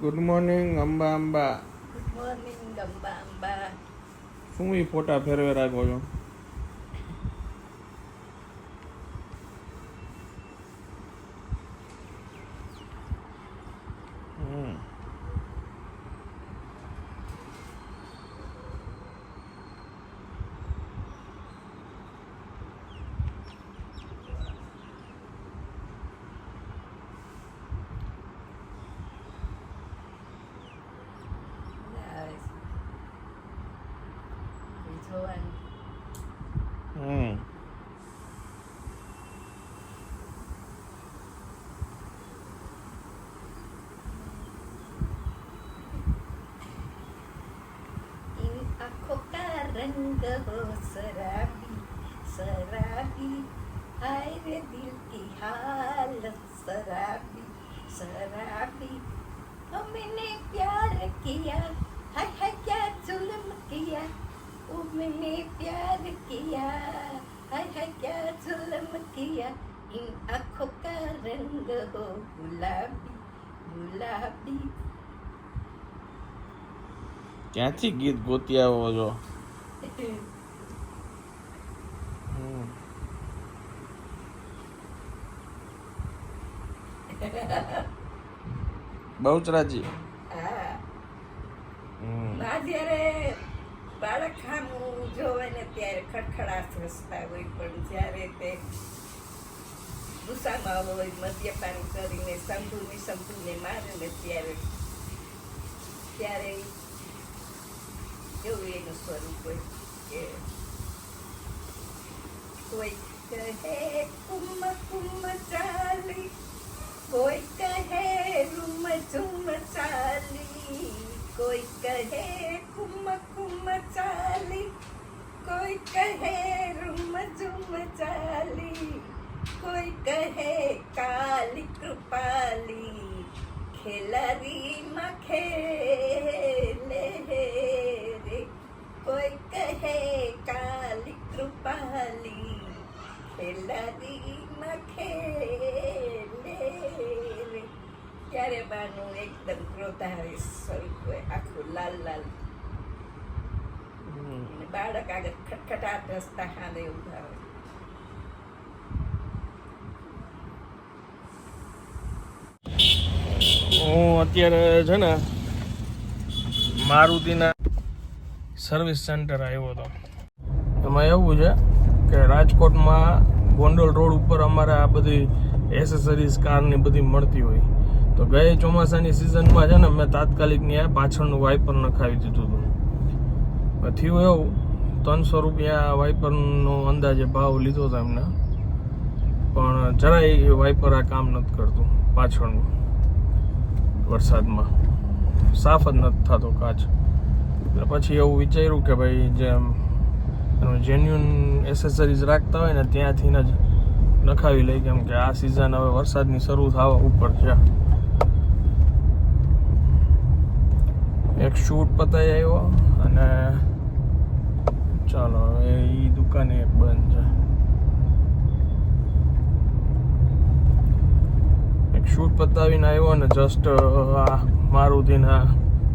Good morning Amba Amba good morning ગંબા Amba શું ફોટા ફેરવે રાખો છો? रंग हो शराबी शराबी हाय रे दिल की हालत शराबी शराबी हमने प्यार किया हाय हाय क्या जुल्म किया ओ मैंने प्यार किया हाय हाय क्या जुल्म किया इन आँखों का रंग हो गुलाबी गुलाबी ક્યાંથી ગીત ગોતી આવો છો હમ. બહુચરાજી હા. હમ. માં જ્યારે બાળક ખામું જોવે ને ત્યારે ખડખડાટ હસતા હોય પણ જ્યારે તે ગુસ્સામાં હોય મદ્યપાન કરીને શંભુને શંભુને મારે ને ત્યારે ત્યારે એવું એનું સ્વરૂપ હોય કે કોઈ કહે કુમ કુમ ચાલી કોઈ કહે રૂમ ઝુમ ચાલી કોઈ કહે કુમ કુમ ચાલી કોઈ કહે રૂમ ઝુમ ચાલી કોઈ કહે કાલી કૃપાલી ખેલારી માં ખેલે ખેલારી માં ખેલે ત્યારે બાનું એકદમ ક્રોધારી સ્વરૂપ આખું લાલ લાલ. બાળક આગળ ખટખટાટ રસ્તા હાલે ઊભા હોય હું અત્યારે છે ને મારુતિના સર્વિસ સેન્ટર આવ્યો હતો એમાં એવું છે કે રાજકોટમાં ગોંડલ રોડ ઉપર અમારે આ બધી એસેસરીઝ કારની બધી મળતી હોય. તો ગઈ ચોમાસાની સિઝનમાં છે ને મેં તાત્કાલિક ત્યાં પાછળનું વાઇપર નખાવી દીધું હતું. થયું એવું, ત્રણસો રૂપિયા વાઇપરનો અંદાજે ભાવ લીધો હતો એમને. પણ જરાય વાઇપર આ કામ નથી કરતું, પાછળનું. વરસાદમાં. સાફ જ નથી થતો કાચ. એટલે પછી એવું વિચાર્યું કે ભાઈ જેમ જેન્યુન એસેસરીઝ રાખતા હોય ને ત્યાંથી જ નખાવી લઈ કેમ કે આ સિઝન હવે વરસાદની શરૂ થવા ઉપર છે. એક શૂટ પતાઈ આવ્યો અને ચાલો હવે એ દુકાને એક બંધ છે. એક શૂટ પતાવીને આવ્યો અને જસ્ટ આ મારુતિના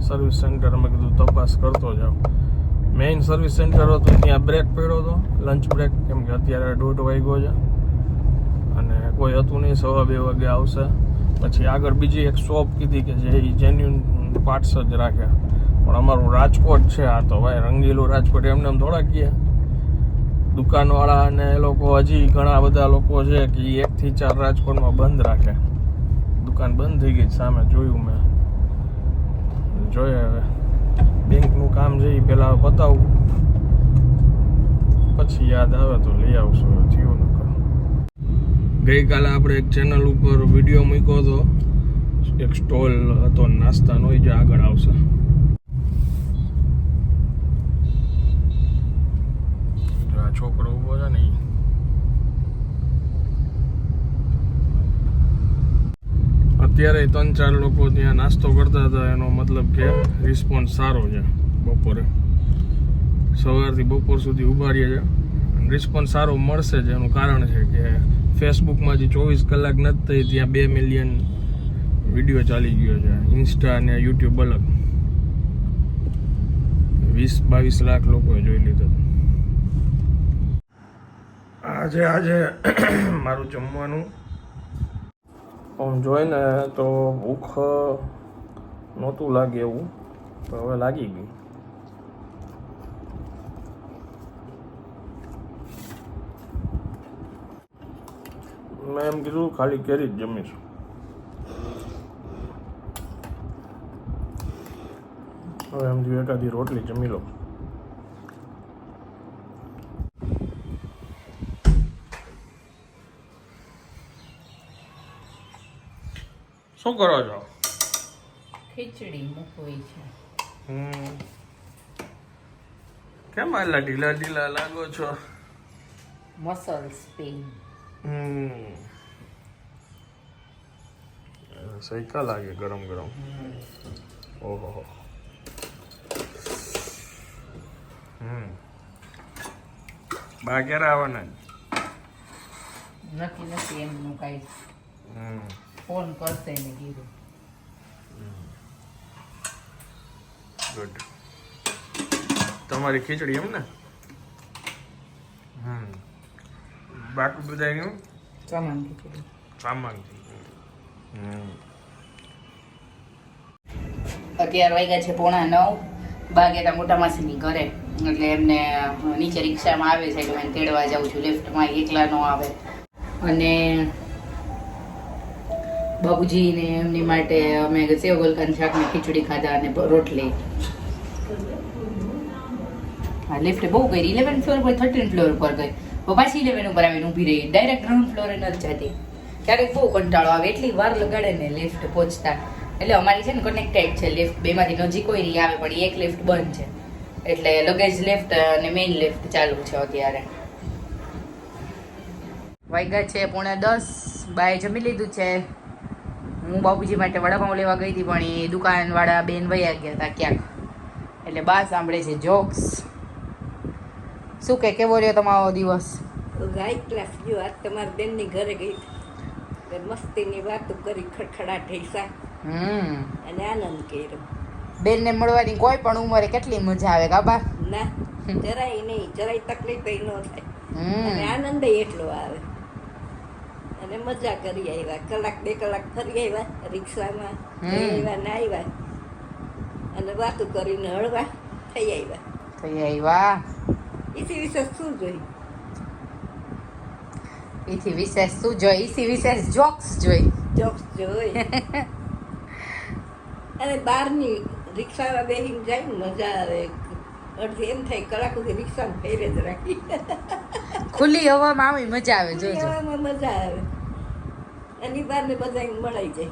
સર્વિસ સેન્ટરમાં કીધું તપાસ કરતો જાઉં મેઇન સર્વિસ સેન્ટર હતું ત્યાં બ્રેક પડ્યો હતો. લંચ બ્રેક કેમ કે અત્યારે દોઢ વાગ્યો છે. અને કોઈ હતું નહીં, સવા બે વાગે આવશે. પછી આગળ બીજી એક શોપ કીધી કે જે જેન્યુન પાર્ટ્સ જ રાખે. પણ અમારું રાજકોટ છે, આ તો ભાઈ રંગીલું રાજકોટ, એમને એમ થોડા ગયા દુકાનવાળા અને એ લોકો હજી ઘણા બધા લોકો છે કે એકથી ચાર રાજકોટમાં બંધ રાખે. દુકાન બંધ થઈ ગઈ સામે જોયું મેં. જોઈએ હવે. બેંકનું કામ છે એ પહેલાં પતાવું પછી યાદ આવે તો લઈ આવશું થયું નકર ગઈકાલે આપણે એક ચેનલ ઉપર વીડિયો મૂક્યો હતો. એક સ્ટોલ હતો નાસ્તાનો એ જે આગળ આવશે. જો છોકરો ઊભો છે ને ઈ અત્યારે ત્રણ ચાર લોકો ત્યાં નાસ્તો કરતા હતા, એનો મતલબ કે રિસ્પોન્સ સારો છે બપોરે. સવારથી બપોર સુધી ઊભા રહ્યા છે. રિસ્પોન્સ સારો મળશે જ, એનું કારણ છે કે ફેસબુકમાં જે ચોવીસ કલાક નથી થઈ, ત્યાં બે મિલિયન વીડિયો ચાલી ગયો છે. ઇન્સ્ટા અને યુટ્યુબ અલગ. વીસ, બાવીસ લાખ લોકોએ જોઈ લીધો. આજે આજે મારું જમવાનું આમ જોઈને તો ભૂખ નહોતું લાગે એવું, પણ હવે લાગી ગયું મેં એમ કીધું ખાલી કેરી જ જમીશ. હવે એમ થયું એકાદી રોટલી જમી લો શું કરો છો? ખીચડી મૂકવી છે. હમ. કેમ આટલા ઢીલા ઢીલા લાગો છો? મસલ્સ પેઇન હમ. સૈકા લાગે ગરમ ગરમ. ઓહો હો. હમ. બા ક્યારે આવવાના? નથી નથી એમનું કાંઈ. હમ. ફોન કરશે ને કીધું ગુડ તમારી ખીચડી એમ ને? હમ. બાકી બધા એનું સામાન ખીચડી. સામાન હમ. અગિયાર વાગ્યા છે પોણા નવ. બાગેતા મોટા માસીની ઘરે. એટલે એમને નીચે રિક્ષામાં આવે છે એટલે એને તેડવા જાઉં છું. લેફ્ટમાં એકલા ન આવે. અને બાબુજી ને એમની માટે અમે સેવ ગલકાન શાક ને ખીચડી ખાધા અને રોટલી. લિફ્ટ બહુ કરી. ઇલેવન ફ્લોર પર થર્ટીન ફ્લોર પર ગઈ. તો ઇલેવન ઉપર આવીને ઊભી રહી. ડાયરેક્ટ ગ્રાઉન્ડ ફ્લોરે નથી જતી. ક્યારેક બહુ કંટાળો આવે. એટલી વાર લગાડે ને લિફ્ટ પહોંચતા. એટલે અમારી છે ને કનેક્ટેડ છે લિફ્ટ બેમાંથી નજીક કોઈ નહીં આવે, પણ એક લિફ્ટ બંધ છે. એટલે લગેજ લિફ્ટ અને મેઇન લિફ્ટ ચાલુ છે અત્યારે. વાગ્યા છે, પોણા દસ. બાય જમી લીધું છે. હું બાપુજી માટે વડાપાઉં લેવા ગઈ હતી પણ એ દુકાનવાળા બેન વયા ગયા હતા ક્યાંક. એટલે બા સાંભળે છે જોક્સ. શું કે કેવો રહ્યો તમારો દિવસ? ગાય ક્લાસ ગયો. આજ તમારા બેનની ઘરે ગઈ મસ્તીની વાતો કરી ખડખડાટ હિસ્સા હમ. અને આનંદ કર્યો. બેનને મળવાની કોઈ પણ ઉંમરે કેટલી મજા આવે કાબા ના જરાય નહીં. જરાય તકલીફ ન થાય. અને આનંદ એટલો આવે. અને મજા કરી આવ્યા. કલાક બે કલાક ફરી આવ્યા રિક્ષામાં આવ્યા ને આવ્યા. અને વાતો કરીને હળવા થઈ આવ્યા. થઈ આવ્યા. એથી વિશેષ શું જોઈ? એથી વિશેષ શું જોઈ? એથી વિશેષ જોક્સ જોઈ. જોક્સ જોઈ. અને બહારની રિક્ષામાં બેસીને જાય ને મજા આવે. અડધી એમ થાય કલાક સુધી રિક્ષામાં ફેરે જ રાખી. ખુલ્લી હવામાં આવી મજા આવે જોજો. હવામાં મજા આવે. એની બહારને બધાને મળાઈ જાય.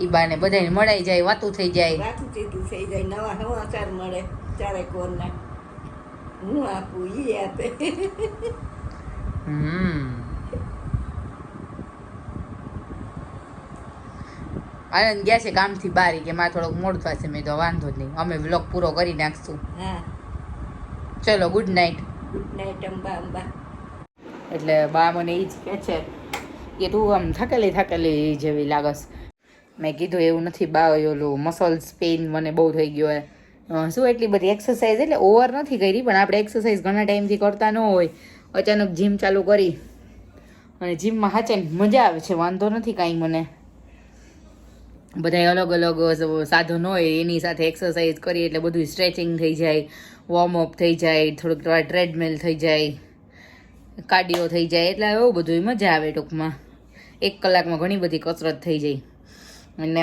ઈ બાને બધાને મળાઈ જાય વાતું થઈ જાય. વાતું ચીતું થઈ જાય નવા સમાચાર મળે ચારે કોરના. હું આપું ઈ આપે. હમ. આનંદ ગયા છે કામથી બારી કે મારે થોડોક મોડ થશે મેં તો વાંધો જ નહીં. અમે વ્લોગ પૂરો કરી નાખશું. હા. ચલો good night good night Amba Amba. એટલે બા મને એ જ કહે છે કે તું આમ થાકેલી થાકેલી જેવી લાગસ. મેં કીધું એવું નથી બા ઓલું મસલ્સ પેઇન મને બહુ થઈ ગયો હે. શું એટલી બધી એક્સરસાઇઝ એટલે ઓવર નથી કરી, પણ આપણે એક્સરસાઇઝ ઘણા ટાઈમથી કરતા ન હોય. અચાનક જીમ ચાલુ કરી અને જીમમાં હાચે મજા આવે છે, વાંધો નથી કાંઈ મને. બધા અલગ અલગ સાધનો હોય, એની સાથે એક્સરસાઇઝ કરી એટલે બધું સ્ટ્રેચિંગ થઈ જાય વોર્મઅપ થઈ જાય, થોડુંક ટ્રેડમિલ થઈ જાય કાર્ડિયો થઈ જાય, એટલે એવું બધું મજા આવે ટૂંકમાં. એક કલાકમાં ઘણી બધી કસરત થઈ જાય. અને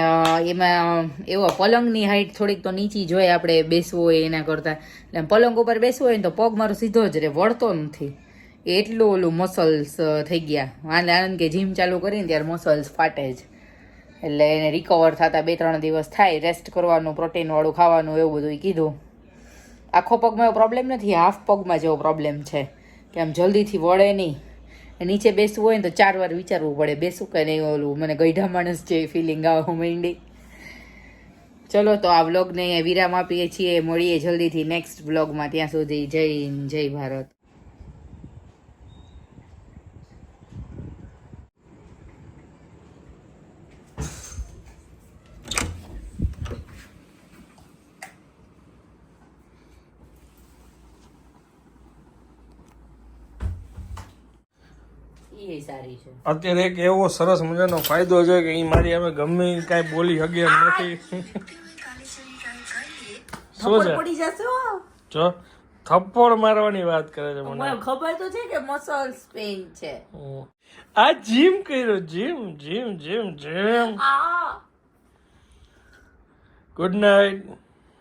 એમાં, એવો પલંગની હાઈટ થોડીક તો નીચી જોઈએ આપણે બેસવું હોય એના કરતાં. એટલે પલંગ ઉપર બેસવું હોય ને તો પગ મારો સીધો જ રહે, વળતો નથી. એટલું ઓલું મસલ્સ થઈ ગયા. આને આનંદ કે જીમ ચાલુ કરીને ત્યારે મસલ્સ ફાટે જ. એટલે એને રિકવર થતા બે ત્રણ દિવસ થાય રેસ્ટ કરવાનું પ્રોટીનવાળું ખાવાનું, એવું બધું કીધું. આખો પગમાં એવો પ્રોબ્લેમ નથી હાફ પગમાં જેવો પ્રોબ્લેમ છે. કે આમ જલ્દીથી વળે નહીં. નીચે બેસવું હોય ને તો ચાર વાર વિચારવું પડે. બેસું કે નહીં ઓલું? મને ગઈઢા માણસ છે ફિલિંગ આવવા માંડી. ચલો તો આ વ્લોગને વિરામ આપીએ છીએ. મળીએ જલ્દીથી નેક્સ્ટ વ્લોગમાં ત્યાં સુધી જય જય ભારત. એ સારી છે. અત્યારે એક એવો સરસ મજાનો ફાયદો છે કે એ મારી અમે ગમે કાંઈ બોલી એમ નથી. શું છે? પડી જશે જો થપ્પડ મારવાની વાત કરે છે મને. ખબર તો છે કે મસલ્સ પેઇન છે. આ જીમ કર્યો જીમ જીમ જીમ જીમ. આ. ગુડ નાઇટ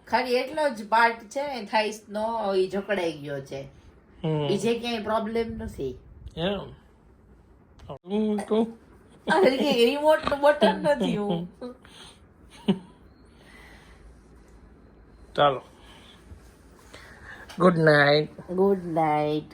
ખાલી એટલો જ પાર્ટ છે થાઈસ નો એ જકડાઈ ગયો છે. બીજે ક્યાંય પ્રોબ્લેમ નથી. એમ. તું તું રિમોટનું બટન નથી હું ચાલો. Good night good night